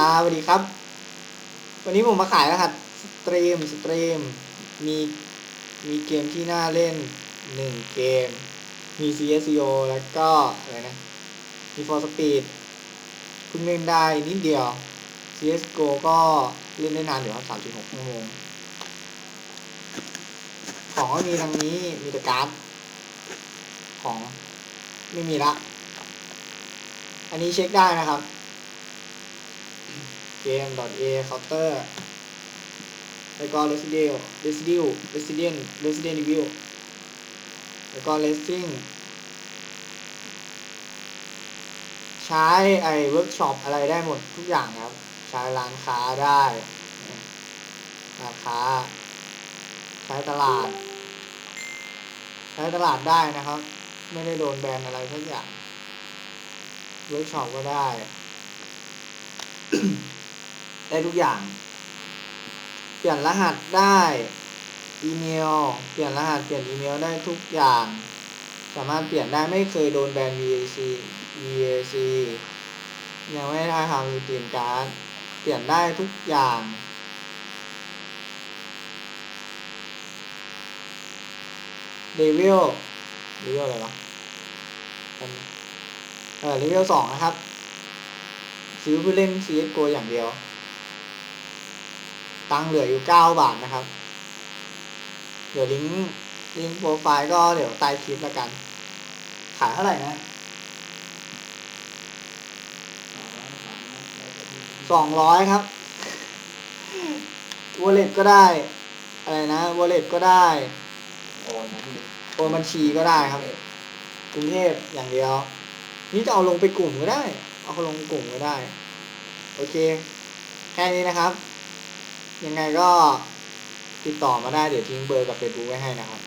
่าสวัสดีครับ วันนี้ผมมาขายรหัสสตรีมสตรีมมีมีเกมที่น่าเล่นหนึ่งเกม มี CSGO แล้วก็อะไรนะ มี For Speed เพิ่งเล่นได้นิดเดียว CSGO ก็เล่นได้นานอยู่ครับ3.6ชั่วโมง ของก็มีทางนี้มีแต่การ์ด ของไม่มีละ อันนี้เช็คได้นะครับ เกม .a counter แล้วก็ resident resident resident resident evil แล้วก็ racing ใช้ไอ้ workshop อะไรได้หมดทุกอย่างครับ ใช้ร้านค้าได้ร้านค้า ใช้ตลาด ใช้ตลาดได้นะครับ ไม่ได้โดนแบนอะไรทุกอย่างเวิร์กช็อปก็ได้ ได้ทุกอย่าง เปลี่ยนรหัสได้อีเมล เปลี่ยนรหัสเปลี่ยนอีเมลได้ทุกอย่าง สามารถเปลี่ยนได้ไม่เคยโดนแบน VAC VAC ยังไม่ได้ทำรูทีนการ์ดเปลี่ยนได้ทุกอย่างเดวิลเดวิลอะไรวะเออเลเวลสองนะครับ ซื้อเพื่อเล่น CSGO อย่างเดียว ตังเหลืออยู่เก้าบาทนะครับ เดี๋ยวลิงก์ลิงก์โปรไฟล์ก็เดี๋ยวใต้คลิปแล้วกัน ขายเท่าไหร่นะสองร้อยครับวอลเล็ตก็ได้ อะไรนะวอลเล็ตก็ได้โอนโอนบัญชีก็ได้ครับกรุงเทพอย่างเดียว นี่จะเอาลงไปกลุ่มก็ได้ เอาลงกลุ่มก็ได้ โอเค แค่นี้นะครับ ยังไงก็ติดต่อมาได้เดี๋ยวทิ้งเบอร์กับเฟซบุ๊กไว้ให้นะครับ